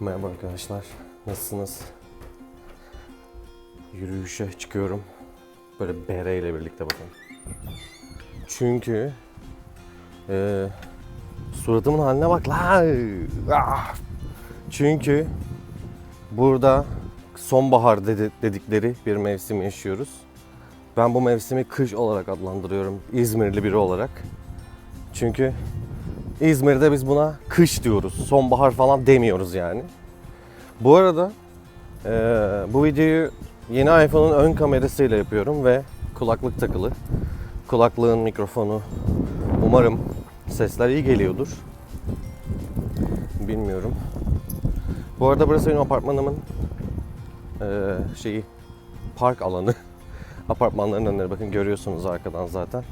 Merhaba arkadaşlar. Nasılsınız? Yürüyüşe çıkıyorum. Böyle bere ile birlikte bakın. Çünkü eee suratımın haline bak la. Ah! Çünkü burada sonbahar dedi- dedikleri bir mevsim yaşıyoruz. Ben bu mevsimi kış olarak adlandırıyorum İzmirli biri olarak. Çünkü İzmir'de biz buna kış diyoruz. Sonbahar falan demiyoruz yani. Bu arada eee, bu videoyu yeni iPhone'un ön kamerasıyla yapıyorum ve kulaklık takılı. Kulaklığın mikrofonu umarım sesler iyi geliyordur. Bilmiyorum. Bu arada burası benim apartmanımın eee, şeyi park alanı. Apartmanların önleri bakın görüyorsunuz arkadan zaten.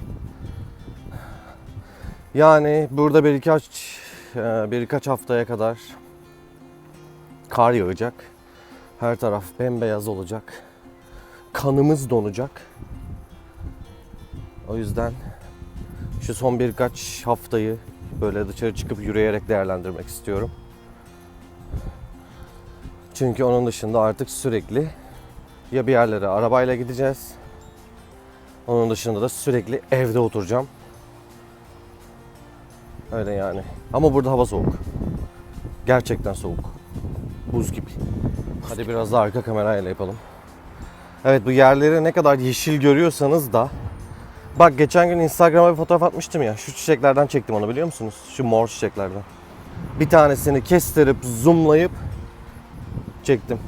Yani burada birkaç eee, birkaç haftaya kadar kar yağacak. Her taraf bembeyaz olacak. Kanımız donacak. O yüzden şu son birkaç haftayı böyle dışarı çıkıp yürüyerek değerlendirmek istiyorum. Çünkü onun dışında artık sürekli ya bir yerlere arabayla gideceğiz. Onun dışında da sürekli evde oturacağım. Öyle yani. Ama burada hava soğuk. Gerçekten soğuk. Buz gibi. Hadi biraz da arka kamerayla yapalım. Evet bu yerleri ne kadar yeşil görüyorsanız da Bak geçen gün Instagram'a bir fotoğraf atmıştım ya. Şu çiçeklerden çektim onu biliyor musunuz? Şu mor çiçeklerden. Bir tanesini kestirip zoomlayıp çektim.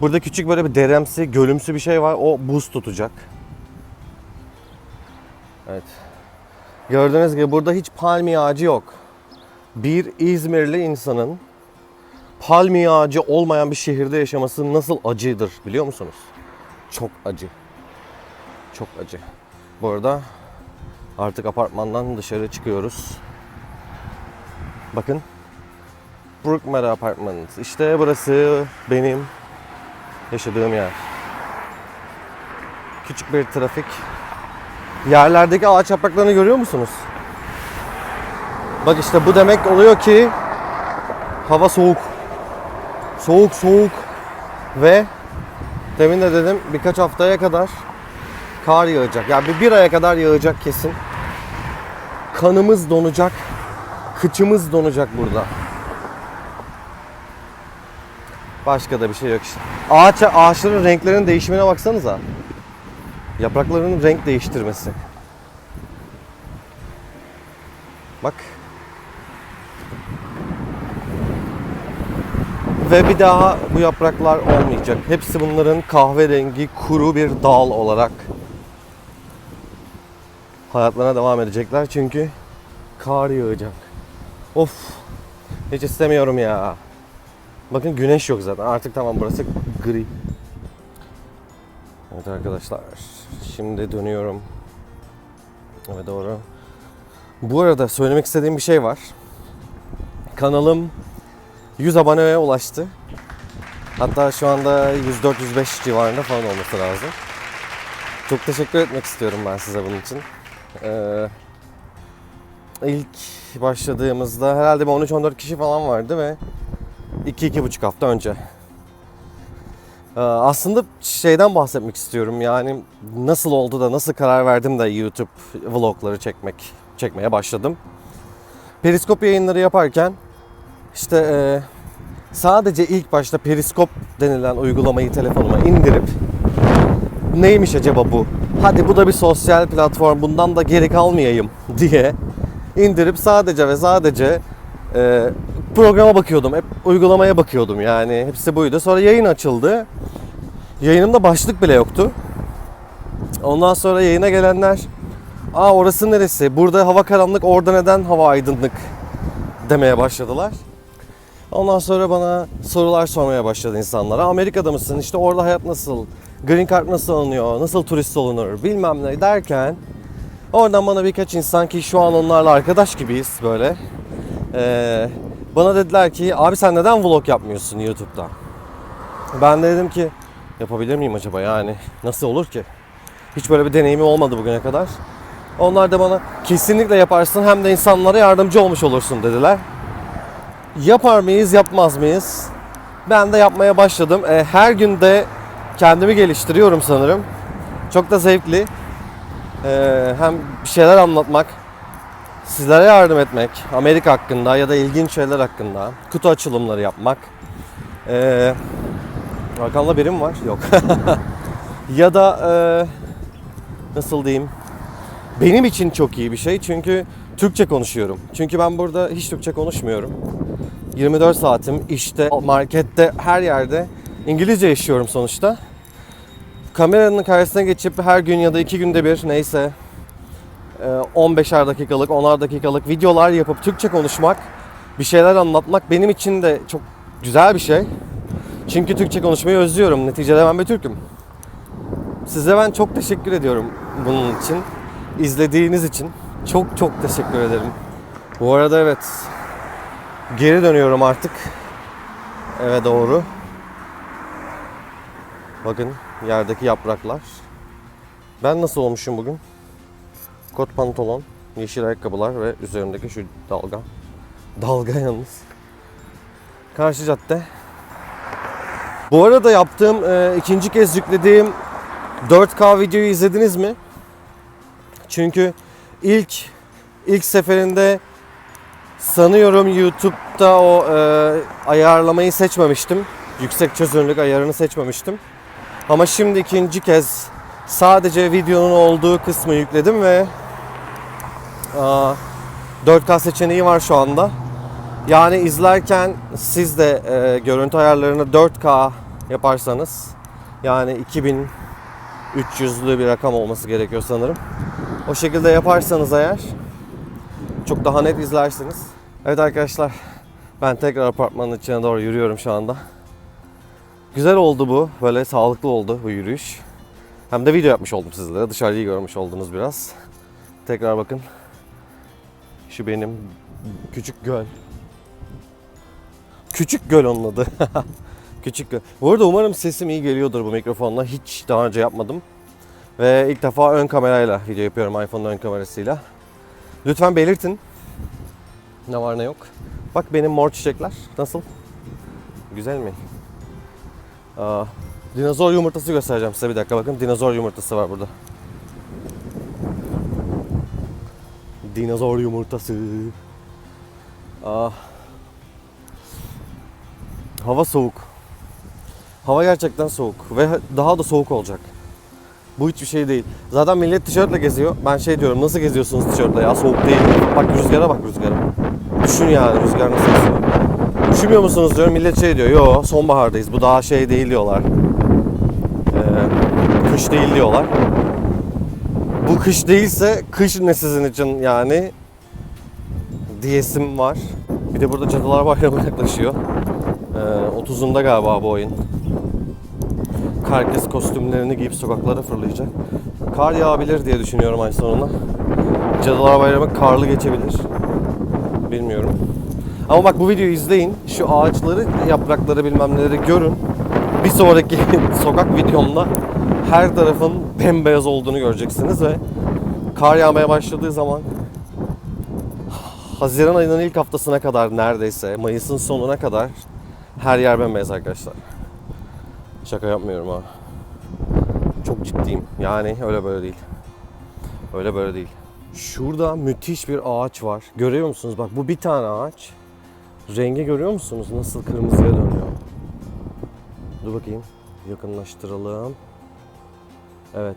Burada küçük böyle bir deremsi, gölümsü bir şey var. O buz tutacak. Evet. Gördüğünüz gibi burada hiç palmiye ağacı yok. Bir İzmirli insanın palmiye ağacı olmayan bir şehirde yaşaması nasıl acıdır biliyor musunuz? Çok acı. Çok acı. Bu arada artık apartmandan dışarı çıkıyoruz. Bakın. Brookmere Apartments. İşte burası benim yaşadığım yer. Küçük bir trafik. Yerlerdeki ağaç yapraklarını görüyor musunuz? Bak işte bu demek oluyor ki hava soğuk. Soğuk soğuk ve demin de dedim birkaç haftaya kadar kar yağacak. Yani bir, bir aya kadar yağacak kesin. Kanımız donacak. Kıçımız donacak burada. Başka da bir şey yok işte. Ağaç, ağaçların renklerinin değişimine baksanıza. Yapraklarının renk değiştirmesi. Bak. Ve bir daha bu yapraklar olmayacak. Hepsi bunların kahverengi kuru bir dal olarak hayatlarına devam edecekler çünkü kar yağacak. Of. Hiç istemiyorum ya. Bakın güneş yok zaten. Artık tamam burası gri. Evet arkadaşlar. Şimdi dönüyorum. Evet doğru. Bu arada söylemek istediğim bir şey var. Kanalım 100 aboneye ulaştı. Hatta şu anda 104-105 civarında falan olması lazım. Çok teşekkür etmek istiyorum ben size bunun için. Ee, ilk başladığımızda herhalde bir 13-14 kişi falan vardı ve 2-2,5 hafta önce. Ee, aslında şeyden bahsetmek istiyorum yani nasıl oldu da nasıl karar verdim de YouTube vlogları çekmek çekmeye başladım. Periskop yayınları yaparken işte e, sadece ilk başta Periskop denilen uygulamayı telefonuma indirip neymiş acaba bu? Hadi bu da bir sosyal platform bundan da geri kalmayayım diye indirip sadece ve sadece e, programa bakıyordum. Hep uygulamaya bakıyordum yani. Hepsi buydu. Sonra yayın açıldı. Yayınımda başlık bile yoktu. Ondan sonra yayına gelenler Aa orası neresi? Burada hava karanlık, orada neden hava aydınlık demeye başladılar. Ondan sonra bana sorular sormaya başladı insanlar. "Aa, Amerika'da mısın? İşte orada hayat nasıl? Green Card nasıl alınıyor? Nasıl turist olunur? Bilmem ne derken oradan bana birkaç insan ki şu an onlarla arkadaş gibiyiz böyle. Ee, bana dediler ki abi sen neden vlog yapmıyorsun YouTube'da? Ben de dedim ki yapabilir miyim acaba yani nasıl olur ki? Hiç böyle bir deneyimi olmadı bugüne kadar. Onlar da bana kesinlikle yaparsın hem de insanlara yardımcı olmuş olursun dediler. Yapar mıyız, yapmaz mıyız? Ben de yapmaya başladım. E, her gün de kendimi geliştiriyorum sanırım. Çok da zevkli. E, hem bir şeyler anlatmak, sizlere yardım etmek, Amerika hakkında ya da ilginç şeyler hakkında, kutu açılımları yapmak. E, arkamda birim var? Yok. ya da e, nasıl diyeyim? Benim için çok iyi bir şey çünkü Türkçe konuşuyorum. Çünkü ben burada hiç Türkçe konuşmuyorum. 24 saatim işte, markette, her yerde İngilizce yaşıyorum sonuçta. Kameranın karşısına geçip her gün ya da iki günde bir neyse 15'er dakikalık, 10'ar dakikalık videolar yapıp Türkçe konuşmak, bir şeyler anlatmak benim için de çok güzel bir şey. Çünkü Türkçe konuşmayı özlüyorum. Neticede ben bir Türk'üm. Size ben çok teşekkür ediyorum bunun için. İzlediğiniz için çok çok teşekkür ederim. Bu arada evet geri dönüyorum artık eve doğru. Bakın yerdeki yapraklar. Ben nasıl olmuşum bugün? Kot pantolon, yeşil ayakkabılar ve üzerimdeki şu dalga. Dalga yalnız. Karşı cadde. Bu arada yaptığım e, ikinci kez yüklediğim 4K videoyu izlediniz mi? Çünkü ilk ilk seferinde sanıyorum YouTube'da o e, ayarlamayı seçmemiştim. Yüksek çözünürlük ayarını seçmemiştim. Ama şimdi ikinci kez sadece videonun olduğu kısmı yükledim ve 4K seçeneği var şu anda. Yani izlerken siz de e, görüntü ayarlarını 4K yaparsanız yani 2300'lü bir rakam olması gerekiyor sanırım. O şekilde yaparsanız eğer çok daha net izlersiniz. Evet arkadaşlar ben tekrar apartmanın içine doğru yürüyorum şu anda. Güzel oldu bu. Böyle sağlıklı oldu bu yürüyüş. Hem de video yapmış oldum sizlere. Dışarıyı görmüş oldunuz biraz. Tekrar bakın. Şu benim küçük göl. Küçük göl onun adı. küçük göl. Bu arada umarım sesim iyi geliyordur bu mikrofonla. Hiç daha önce yapmadım. Ve ilk defa ön kamerayla video yapıyorum iPhone'un ön kamerasıyla. Lütfen belirtin. Ne var ne yok. Bak benim mor çiçekler. Nasıl? Güzel mi? Aa, dinozor yumurtası göstereceğim size bir dakika bakın. Dinozor yumurtası var burada. Dinozor yumurtası. Aa. Hava soğuk. Hava gerçekten soğuk ve daha da soğuk olacak. Bu hiçbir şey değil. Zaten millet tişörtle geziyor. Ben şey diyorum nasıl geziyorsunuz tişörtle ya soğuk değil. Bak rüzgara bak rüzgara. Düşün yani rüzgar nasıl esiyor. Üşümüyor musunuz diyorum. Millet şey diyor. Yo sonbahardayız. Bu daha şey değil diyorlar. Ee, kış değil diyorlar. Bu kış değilse kış ne sizin için yani diyesim var. Bir de burada Cadılar Bayramı yaklaşıyor. Ee, 30'unda galiba bu oyun. Herkes kostümlerini giyip sokaklara fırlayacak. Kar yağabilir diye düşünüyorum ay sonuna. Cadılar Bayramı karlı geçebilir. Bilmiyorum. Ama bak bu videoyu izleyin. Şu ağaçları, yaprakları bilmem neleri görün. Bir sonraki sokak videomda her tarafın bembeyaz olduğunu göreceksiniz ve kar yağmaya başladığı zaman Haziran ayının ilk haftasına kadar neredeyse Mayıs'ın sonuna kadar her yer bembeyaz arkadaşlar. Şaka yapmıyorum ha. Çok ciddiyim. Yani öyle böyle değil. Öyle böyle değil. Şurada müthiş bir ağaç var. Görüyor musunuz? Bak bu bir tane ağaç. Rengi görüyor musunuz? Nasıl kırmızıya dönüyor. Dur bakayım. Yakınlaştıralım. Evet.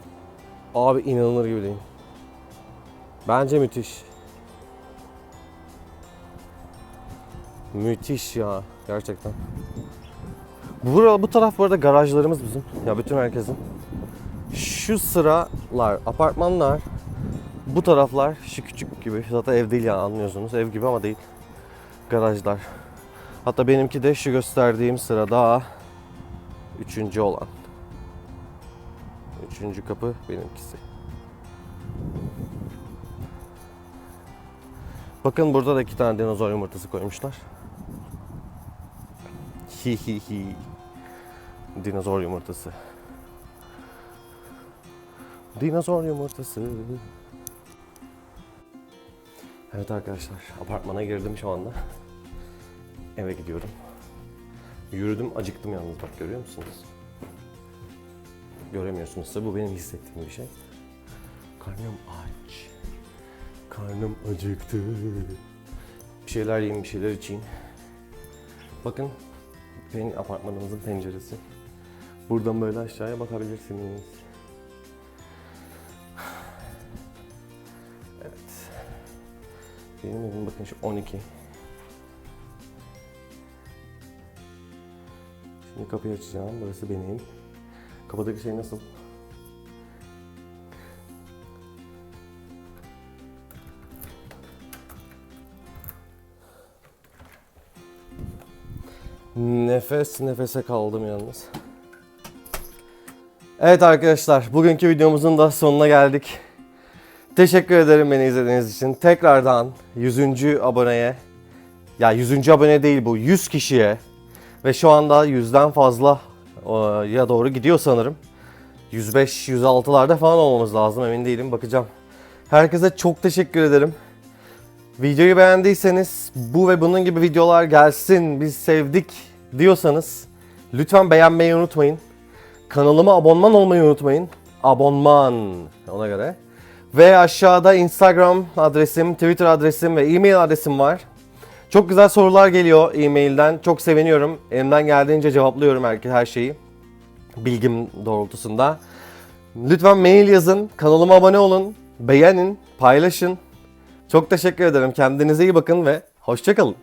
Abi inanılır gibi değil. Bence müthiş. Müthiş ya. Gerçekten. Bu, bu taraf bu arada garajlarımız bizim. Ya bütün herkesin. Şu sıralar apartmanlar. Bu taraflar şu küçük gibi. Zaten ev değil yani anlıyorsunuz. Ev gibi ama değil. Garajlar. Hatta benimki de şu gösterdiğim sıra daha üçüncü olan. Üçüncü kapı benimkisi. Bakın burada da iki tane dinozor yumurtası koymuşlar. Hi hi hi. Dinozor yumurtası. Dinozor yumurtası. Evet arkadaşlar, apartmana girdim şu anda. Eve gidiyorum. Yürüdüm acıktım yalnız bak görüyor musunuz? Göremiyorsunuz tabi bu benim hissettiğim bir şey. Karnım aç. Karnım acıktı. Bir şeyler yiyeyim, bir şeyler içeyim. Bakın benim apartmanımızın penceresi. Buradan böyle aşağıya bakabilirsiniz. Evet. Benim evim bakın şu 12. Şimdi kapıyı açacağım. Burası benim. Kapıdaki şey nasıl? Nefes nefese kaldım yalnız. Evet arkadaşlar, bugünkü videomuzun da sonuna geldik. Teşekkür ederim beni izlediğiniz için. Tekrardan 100. aboneye, ya 100. abone değil bu, 100 kişiye ve şu anda 100'den fazla ya doğru gidiyor sanırım. 105-106'larda falan olmamız lazım emin değilim bakacağım. Herkese çok teşekkür ederim. Videoyu beğendiyseniz bu ve bunun gibi videolar gelsin biz sevdik diyorsanız lütfen beğenmeyi unutmayın. Kanalıma abonman olmayı unutmayın. Abonman ona göre. Ve aşağıda Instagram adresim, Twitter adresim ve e-mail adresim var. Çok güzel sorular geliyor e-mailden. Çok seviniyorum. Elimden geldiğince cevaplıyorum her, her şeyi. Bilgim doğrultusunda. Lütfen mail yazın, kanalıma abone olun, beğenin, paylaşın. Çok teşekkür ederim. Kendinize iyi bakın ve hoşçakalın.